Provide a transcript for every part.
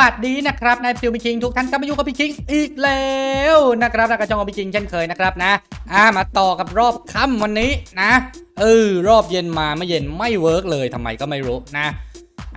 สวัสดีนะครับนายฟิวพิคิงทุกท่านกลับมาอยู่กับพิคิงอีกแล้วนะครับแล้วกระจองกับพิคิงเช่นเคยนะครับนะอ่ามาต่อกับรอบค่ำวันนี้นะเออรอบเย็นมาไม่เย็นไม่เวิร์กเลยทำไมก็ไม่รู้นะ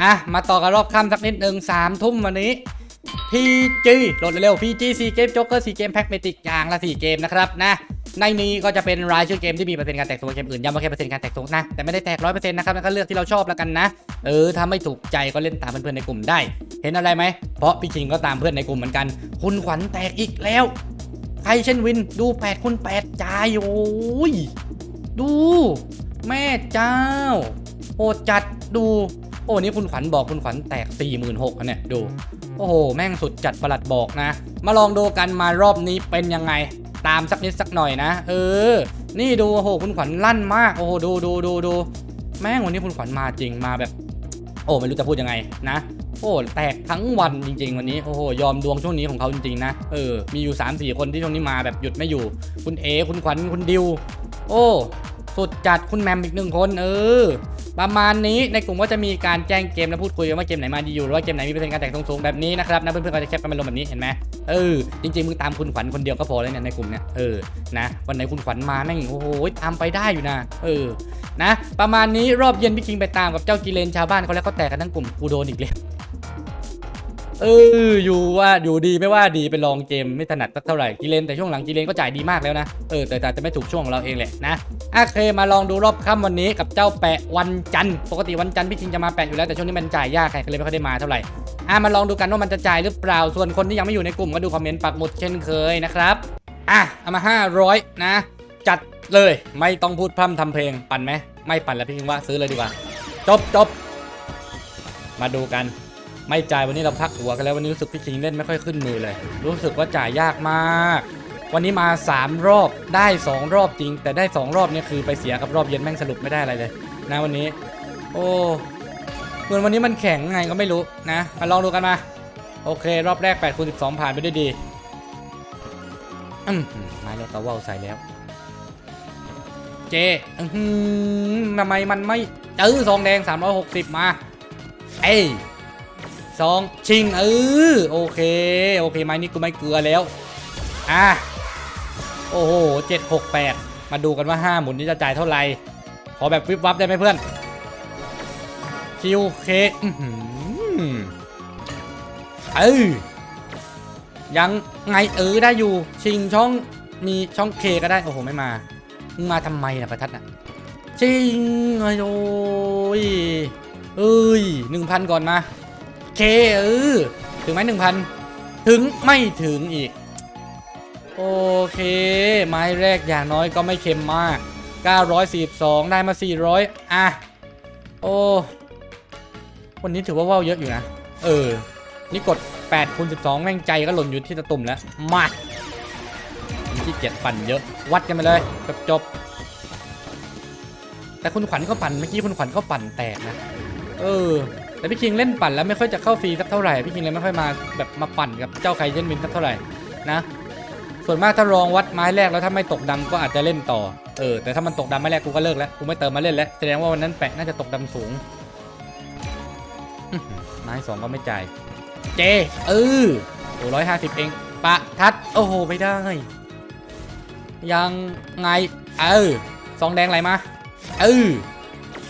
อะมาต่อกับรอบค่ำสักนิดหนึ่งสามทุ่มวันนี้ PG โหลดเร็วๆ PG 4เกมโจ๊กเกอร์4เกมแพ็กเมติกอย่างละ4เกมนะครับนะในนี้ก็จะเป็นรายชื่อเกมที่มีเปอร์เซ็นต์การแตกตัวเกมอื่นย้ำว่าแค่เปอร์เซ็นต์การแตกตัวนะแต่ไม่ได้แตกร้อยเปอร์เซ็นต์นะครับแล้วก็เลือกที่เราชอบแล้วกันนะเออถ้าไม่ถูกใจก็เล่นตามเพื่อนๆในกลุ่มได้ เห็นอะไรไหมเพราะพี่คิงก็ตามเพื่อนในกลุ่มเหมือนกัน คุณขวัญแตกอีกแล้ว ใครเช่นวินดู8คุณ8จ่ายโอ้ยดู แม่เจ้าโอ้จัดดู โอ้นี่คุณขวัญบอกคุณขวัญแตก4 6 0 0 0เนี่ยดู โอ้โห แม่งสุดจัดประหลัดบอกนะ มาลองดูกันมารอบนี้เป็นยังไง ตามสักนิดสักหน่อยนะ เออ นี่ดูโอ้โหคุณขวัญลั่นมาก โอ้โหดูดูดูดูแม่งวันนี้คุณขวัญมาจริงมาแบบ โอ้ไม่รู้จะพูดยังไงนะโอ้แตกทั้งวันจริง ๆ วันนี้โอ้โหยอมดวงช่วงนี้ของเขาจริงๆนะเออมีอยู่ 3 4 คนที่ช่วงนี้มาแบบหยุดไม่อยู่ คุณเอคุณขวัญคุณดิว โอ้ สุดจัดคุณแมมอีกหนึ่งคนเออ ประมาณนี้ในกลุ่มก็จะมีการแจ้งเกมและพูดคุยกันว่าเกมไหนมาดีอยู่หรือว่าเกมไหนมีเปอร์เซ็นต์การแตกสูงๆแบบนี้นะครับนะเพื่อนๆก็จะแคปกันมาลงแบบนี้เห็นไหมเออจริงๆมึงตามคุณขวัญคนเดียวก็พอแล้วเนี่ยในกลุ่มเนี่ยเออนะวันไหนคุณขวัญมาแม่งโอ้โหตามไปได้อยู่นะเออนะ ประมาณนี้รอบเย็นพี่คิงไปตามกับเจ้ากิเลนชาวบ้านเขาแล้วเขาแตกกันทั้งกลุ่มกูโดนอีกแล้ว เอออยู่ว่าอยู่ดีไม่ว่าดีไปลองเกมไม่ถนัดสักเท่าไหร่กิเลนแต่ช่วงหลังกิเลนก็จ่ายดีมากแล้วนะเออแต่แต่จะไม่ถูกช่วงของเราเองแหละนะโอเคมาลองดูรอบค่ำวันนี้กับเจ้าแปะวันจันทร์ปกติวันจันทร์พี่คิงจะมาแปะอยู่แล้วแต่ช่วงนี้มันจ่ายยากใครก็เลยไม่ค่อยได้มาเท่าไหร่อะมาลองดูกันว่ามันจะจ่ายหรือเปล่าส่วนคนที่ยังไม่อยู่ในกลุ่มก็ดูคอมเมนต์ปักหมุดเช่นเคยนะครับอะเอามา 500 นะ จัดเลยไม่ต้องพูดพร่ำทำเพลงปั่นไหมไม่ปั่นแล้วพี่คิงว่าซื้อเลยดีกว่า จบจบมาดูกัน ไม่จ่ายวันนี้เราพักหัวกันแล้ววันนี้รู้สึกพี่คิงเล่นไม่ค่อยขึ้นมือเลย รู้สึกว่าจ่ายยากมาก วันนี้มา 3 รอบได้ 2 รอบจริง แต่ได้ 2 รอบเนี่ยคือไปเสียกับรอบเย็นแม่งสรุปไม่ได้อะไรเลย นะวันนี้ โอ้เหมือนวันนี้มันแข็งไงก็ไม่รู้นะมาลองดูกันมา โอเค รอบแรก8คูณ12ผ่านไปด้วยดีมาแล้วก็ว่าวใส่แล้ว เจอื้อหือทำไมมันไม่เออซองแดง 360 มา เอ้ ยซองชิงเออโอเค โอเคไม้นี้กูไม่เกลือแล้ว อะ โอ้โห768มาดูกันว่า5หมุนนี้จะจ่ายเท่าไหร่ขอแบบวิบวับได้ไหมเพื่อนคิวเคเออยังไงเออได้อยู่ ชิงช่องมีช่องเคก็ได้ โอ้โห ไม่มามึงมาทำไมนะประทัดน่ะจริงโอ้ยเอ้ยหนึ่งพันก่อนมา เคเออถึงไหมหนึ่งพันถึงไม่ถึงอีก โอเค ไม้แรกอย่างน้อยก็ไม่เค็มมาก 942 ได้มา 400 อะ โอ้ วันนี้ถือว่าว่าวเยอะอยู่นะ เออ นี่กด8คูณ12 แม่งใจก็หล่นอยู่ที่ตะตุ่มแล้ว มาที่เกียจปั่นเยอะ วัดกันไปเลย จบจบแต่คุณขวัญเขาปั่น เมื่อกี้คุณขวัญเขาปั่นแตกนะ เออ แต่พี่คิงเล่นปั่นแล้วไม่ค่อยจะเข้าฟรีสักเท่าไหร่พี่คิงเลยไม่ค่อยมาแบบมาปั่นกับเจ้าไคเจนวินสักเท่าไหร่นะ ส่วนมากถ้ารองวัดไม้แรกแล้วถ้าไม่ตกดำก็อาจจะเล่นต่อเออแต่ถ้ามันตกดำไม้แรกกูก็เลิกแล้วกูไม่เติมมาเล่นแล้วแสดงว่าวันนั้นแปะน่าจะตกดำสูงไม้สองก็ไม่จ่ายเจเออโอ้ร้อยห้าสิบเองปะทัดโอ้โหไม่ได้ ยังไงเออซองแดงไหลมาเออ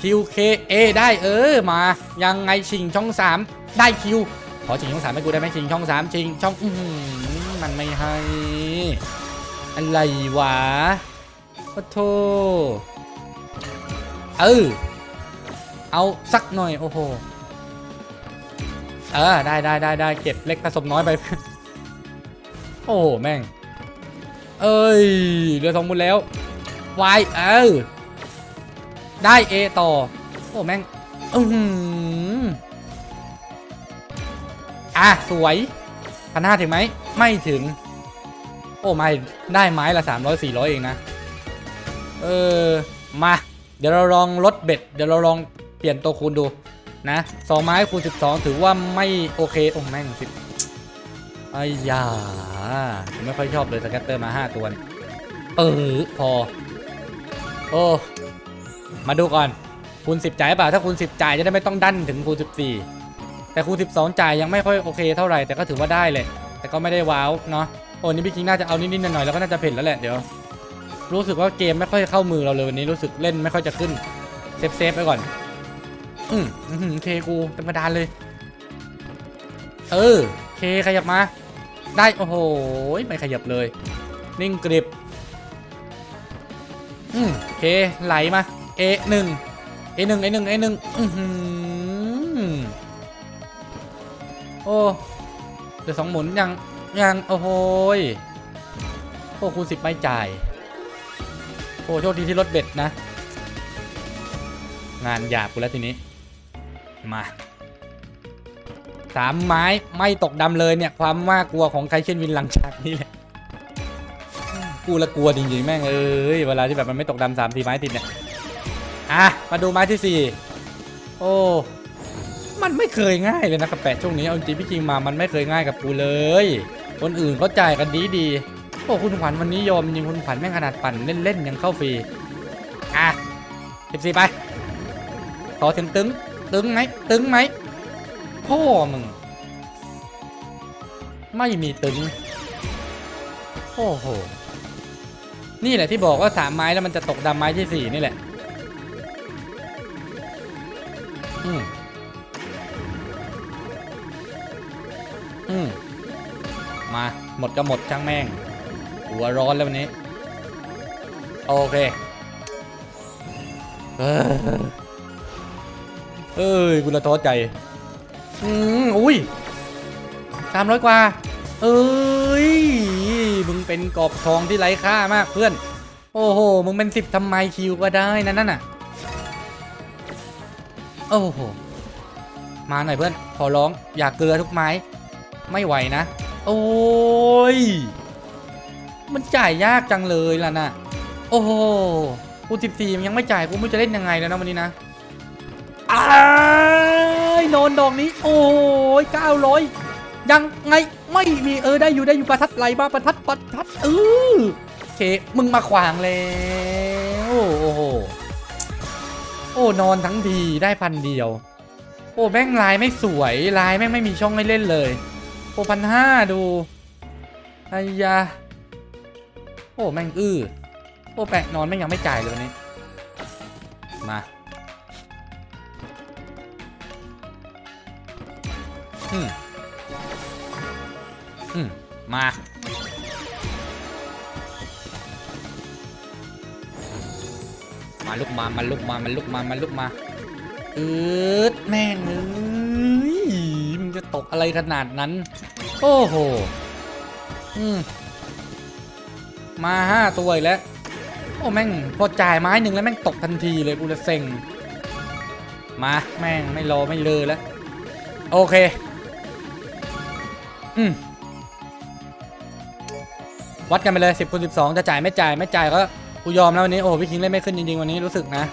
คิวเคเอได้เออมา ยังไงชิงช่องสามได้คิว ขอชิงช่องสามให้กูได้ไหมชิงช่องสามชิงช่องอืมันไม่ให้ อะไรวะโอ้โธ่เออเอาสักหน่อยโอ้โหเออได้ได้ได้ได้เก็บเล็กผสมน้อยไป โอ้โหแม่ง เอ้ยเหลือสองมุนแล้ว Y เออ ได้ A ต่อ โอ้แม่งอือหืออะ สวยพันห้าถึงไหม ไม่ถึง โอ้ไม่ได้ไม้ละ300 400เองนะ เออ มา เดี๋ยวเราลองลดเบ็ด เดี๋ยวเราลองเปลี่ยนตัวคูณดูนะสองไม้คูณ12ถือว่าไม่โอเค โอ้แม่งสิไอ้ยาไม่ค่อยชอบเลยสแกตเตอร์มา5ตัว เออ พอ โอ้ มาดูก่อนคูณ10 จ่ายเปล่าถ้าคูณ10 จ่ายจะได้ไม่ต้องดันถึงคูณ14 แต่คูณ12 จ่ายยังไม่ค่อยโอเคเท่าไหร่แต่ก็ถือว่าได้เลย แต่ก็ไม่ได้ว้าวเนาะโอ้นี่พี่คิงน่าจะเอานิดๆหน่อยๆแล้วก็น่าจะเผ็ดแล้วแหละเดี๋ยว รู้สึกว่าเกมไม่ค่อยเข้ามือเราเลยวันนี้รู้สึกเล่นไม่ค่อยจะขึ้นเซฟเซฟๆไปก่อน อืมอื้อหือเคกูธรรมดาเลย เออเคขยับมา ได้โอ้โหไม่ขยับเลย นิ่งกริบอืมเคไหลมา A หนึ่ง A หนึ่ง A หนึ่ง A หนึ่งอือหือโอ้เดี๋ยวสองหมุนยังยังโอ้โหโอ้คูณสิบไม่จ่าย โอ้โชคดีที่รถเบ็ดนะ งานหยาบกูแล้วทีนี้ มาสามไม้ไม่ตกดำเลยเนี่ย ความว่ากลัวของใครเช่นวินหลังฉากนี่แหละกูละกลัวจริงๆแม่งเอ้ยเวลาที่แบบมันไม่ตกดำสามสี่ไม้ติดเนี่ย อะ มาดูไม้ที่สี่โอ้ มันไม่เคยง่ายเลยนะกระแปะช่วงนี้ เอาจริงพี่คิงมา มันไม่เคยง่ายกับกูเลย คนอื่นเขาจ่ายกันดีดี โอ้คุณขวัญวันนี้ยอมจริงคุณขวัญแม่งขนาดปั่นเล่นๆยังเข้าฟรี อะสิบสี่ไป ขอถึงตึงตึงไหมตึงไหมพ่อมึง ไม่มีตึง โอ้โห นี่แหละที่บอกว่าสามไม้แล้วมันจะตกดำไม้ที่สี่นี่แหละ อืมอืมมา หมดก็หมดช่างแม่ง หัวร้อนแล้ววันนี้ โอเค เอ้ยกูละท้อใจ อืมอุ้ยสามร้อยกว่า เอ้ย มึงเป็นกรอบทองที่ไร้ค่ามากเพื่อน โอ้โห มึงเป็นสิบทำไมคิวก็ได้นั่นน่ะ โอ้โห มาหน่อยเพื่อน ขอร้อง อย่าเกลือทุกไม้ ไม่ไหวนะ โอ้ย มันจ่ายยากจังเลยล่ะน่ะ โอ้โห กูสิบสี่ยังไม่จ่ายกูไม่จะเล่นยังไงแล้วนะวันนี้นะอ้ายโดนดอกนี้ โอ้ยเก้าร้อยยังไงไม่มีเออได้อยู่ได้อยู่ประทัดไหลมาประทัดประทัดเออโอเค มึงมาขวางแล้ว โอ้โห โอ้นอนทั้งทีได้พันเดียว โอ้แม่งลายไม่สวยลายแม่งไม่มีช่องให้เล่นเลย โอ้พันห้าดูไอ้ยาโอ้แม่งอื้อโอ้แปะนอนแม่งยังไม่จ่ายเลยวันนี้ มาอืมอืมมา มาลุกมามาลุกมามาลุกมามาลุกมาเอืดแม่งเอ้ยมึงจะตกอะไรขนาดนั้น โอ้โหอืมมาห้าตัวอีกแล้วโอ้แม่งพอจ่ายไม้หนึ่งแล้วแม่งตกทันทีเลยกูจะเซ็งมาแม่งไม่รอไม่เลยแล้วโอเค อืมวัดกันไปเลย10คูณ12 จะจ่ายไม่จ่ายไม่จ่ายก็ กูยอมแล้ววันนี้โอ้พี่คิงเล่นไม่ขึ้นจริงๆวันนี้รู้สึกนะ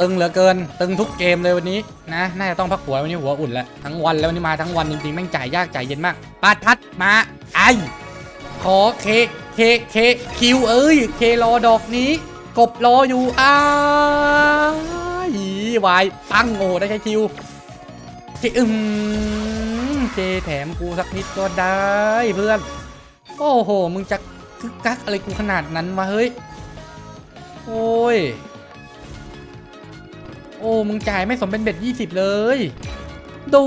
ตึงเหลือเกิน ตึงทุกเกมเลยวันนี้นะน่าจะต้องพักหัววันนี้หัวอุ่นแล้วทั้งวันแล้ววันนี้มาทั้งวันจริงๆแม่งจ่ายยากจ่ายเย็นมากปาทัดมาไอขอเคเคเคคิวเอ้ยเครอดอกนี้ กบรออยู่อ้ายวายตั้งโง่ได้ใช้คิวเคอืมเคแถมกูสักนิดก็ได้เพื่อน โอ้โห มึงจะ คึกกักอะไรกูขนาดนั้นวะเฮ้ย โอ้ย โอ้ มึงจ่ายไม่สมเป็นเบ็ดยี่สิบเลย ดู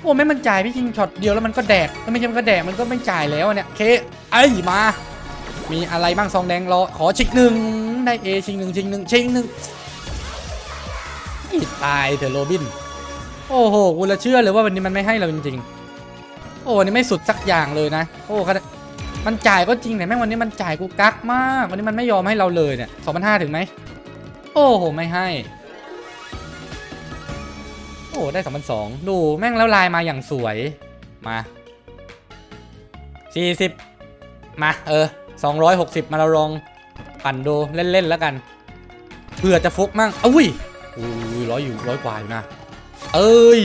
โอ้แม่มันจ่ายพี่คิงช็อตเดียวแล้วมันก็แดกแล้วไม่ใช่มันก็แดกมันก็ไม่จ่ายแล้วเนี่ยเคไอ้ยมา มีอะไรบ้างซองแดงรอขอชิกหนึ่งได้เอชิงหนึ่งชิงหนึ่งชิงหนึ่งตายเถอะโรบิน โอ้โหกูละเชื่อเลยว่าวันนี้มันไม่ให้เราจริงๆโอ้วันนี้ไม่สุดสักอย่างเลยนะ โอ้ขนาด มันจ่ายก็จริงแต่แม่งวันนี้มันจ่ายกูกักมาก วันนี้มันไม่ยอมให้เราเลยเนี่ยสองพันห้าถึงไหม โอ้โห ไม่ให้ โอ้ได้สองพันสองดูแม่งแล้วลายมาอย่างสวย มาสี่สิบมา เออสองร้อยหกสิบมาเราลองปั่นดูเล่น ๆ แล้วกัน เผื่อจะฟุกมั่งอุ้ยอุ้ยร้อยอยู่ร้อยกว่าอยู่นะ เอ้ย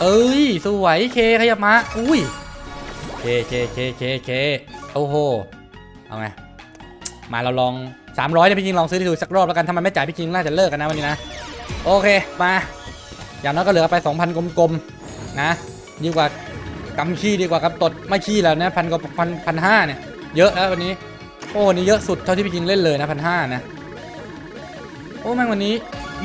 เอ้ย สวยเคขยับมา อุ้ย เคเคเคเคเคโอ้โห เอาไง มาเราลอง 300เนี่ยพี่คิงลองซื้อดูสักรอบแล้วกันถ้ามันไม่จ่ายพี่คิงน่าจะเลิกกันนะวันนี้นะ โอเค มา อย่างน้อยก็เหลือไป 2,000 กลมๆ นะ ดีกว่ากำขี้ดีกว่ากับตดไม่ขี้แล้วนะพันกว่าพันพันห้าเนี่ย เยอะแล้ววันนี้ โอ้วันนี้เยอะสุดเท่าที่พี่คิงเล่นเลยนะพันห้านะ โอ้แม่งวันนี้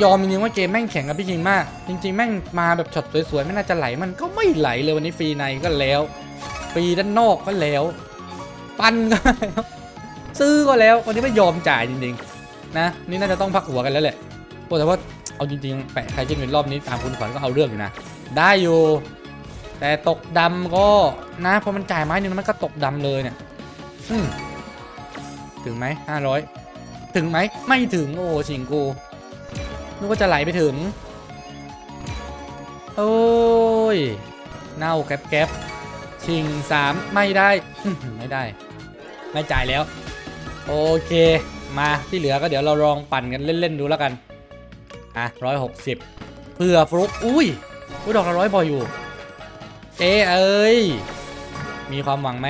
ยอมจริงๆว่าเกมแม่งแข็งกับพี่คิงมาก จริง ๆ แม่งมาแบบช็อตสวยๆ ไม่น่าจะไหลมันก็ไม่ไหลเลยวันนี้ฟรีในก็แล้ว ฟรีด้านนอกก็แล้ว ปันก็แล้วซื้อก็แล้ววันนี้ไม่ยอมจ่ายจริงๆ นะ นี่น่าจะต้องพักหัวกันแล้วแหละโอ้แต่ว่าเอาจริงๆ แปะใครจิ้นเป็นรอบนี้ตามคุณขวัญก็เอาเรื่องอยู่นะ ได้อยู่ แต่ตกดำก็นะพอมันจ่ายไม้หนึ่งมันก็ตกดำเลยเนี่ยถึงไหมห้าร้อยถึงไหมไม่ถึงโอ้ชิงกูนึกว่าจะไหลไปถึง โอ้ยเน่าแก๊บแก๊บ ชิงสามไม่ได้ ไม่ได้ ไม่จ่ายแล้ว โอเค มาที่เหลือก็เดี๋ยวเราลองปั่นกันเล่น ๆ ดูแล้วกัน อะร้อยหกสิบเพื่อฟลุกอุ้ยอุ้ยดอกละร้อยพออยู่ เจ๊เอ้ย มีความหวังไหม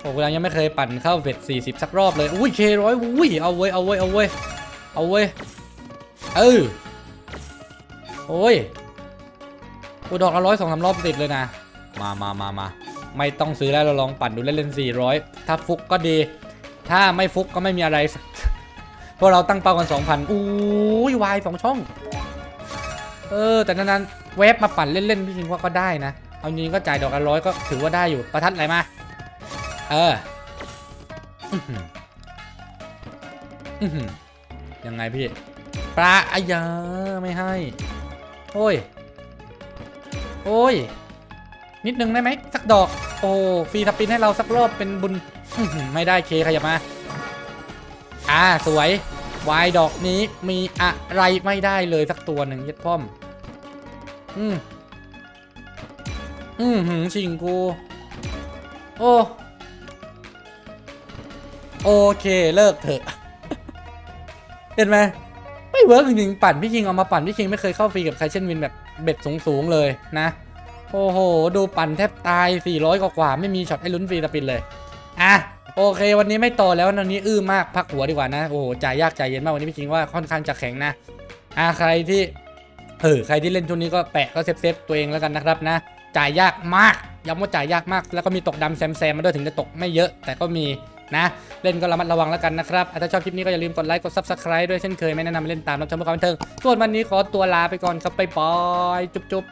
โอ้กูยังไม่เคยปั่นเข้าเฟส40สักรอบเลย อุ้ยเคร้อยอุ้ยเอาเว้ยเอาเว้ยเอาเว้ยเอาเว้ยเออโอ้ยกูดอกละร้อยสองสามรอบติดเลยนะ มามามามา ไม่ต้องซื้อแล้วเราลองปั่นดูเล่นๆ400 ถ้าฟุกก็ดี ถ้าไม่ฟุกก็ไม่มีอะไรพราะเราตั้งเป้ากัน 2,000อุ้ยวายสองช่อง เออ แต่นานเวฟมาปั่นเล่นๆพี่คิงว่าก็ได้นะ เอาจริงก็จ่ายดอกละร้อยก็ถือว่าได้อยู่ประทัดอะไรมา เออยังไงพี่ปลาอายาไม่ให้ โอ้ย โอ้ย นิดนึงได้ไหมสักดอก โอ้ฟรีสปินให้เราสักรอบเป็นบุญไม่ได้เคขยับมา อ่าสวยวายดอกนี้มีอะไรไม่ได้เลยสักตัวหนึ่งย็ดป้อม อืมอืมหืมชิงกู โอ้โอเคเลิกเถอะ เห็นไหมไม่เวิร์กจริงๆปั่นพี่คิงเอามาปั่นพี่คิงไม่เคยเข้าฟรีกับใครเช่นวินแบบเบ็ดสูงๆเลยนะ โอ้โห ดูปั่นแทบตาย 400 กว่าๆไม่มีช็อตให้ลุ้นฟรีสปินเลย อะ โอเค วันนี้ไม่ต่อแล้ววันนี้อื้อมากพักหัวดีกว่านะ โอ้โหจ่ายยากจ่ายเย็นมากวันนี้พี่คิงว่าค่อนข้างจะแข็งนะ อะใครที่เออใครที่เล่นช่วงนี้ก็แปะก็เซฟเซฟตัวเองแล้วกันนะครับนะ จ่ายยากมากย้ำว่าจ่ายยากมาก แล้วก็มีตกดำแซมแซมมาด้วยถึงจะตกไม่เยอะ แต่ก็มีนะ เล่นก็ระมัดระวังแล้วกันนะครับ ถ้าชอบคลิปนี้ก็อย่าลืมกดไลค์กด subscribe ด้วยเช่นเคยไม่แนะนำให้เล่นตามรับชมเพื่อความบันเทิงส่วนวันนี้ขอตัวลาไปก่อนครับไปปอยจุ๊บ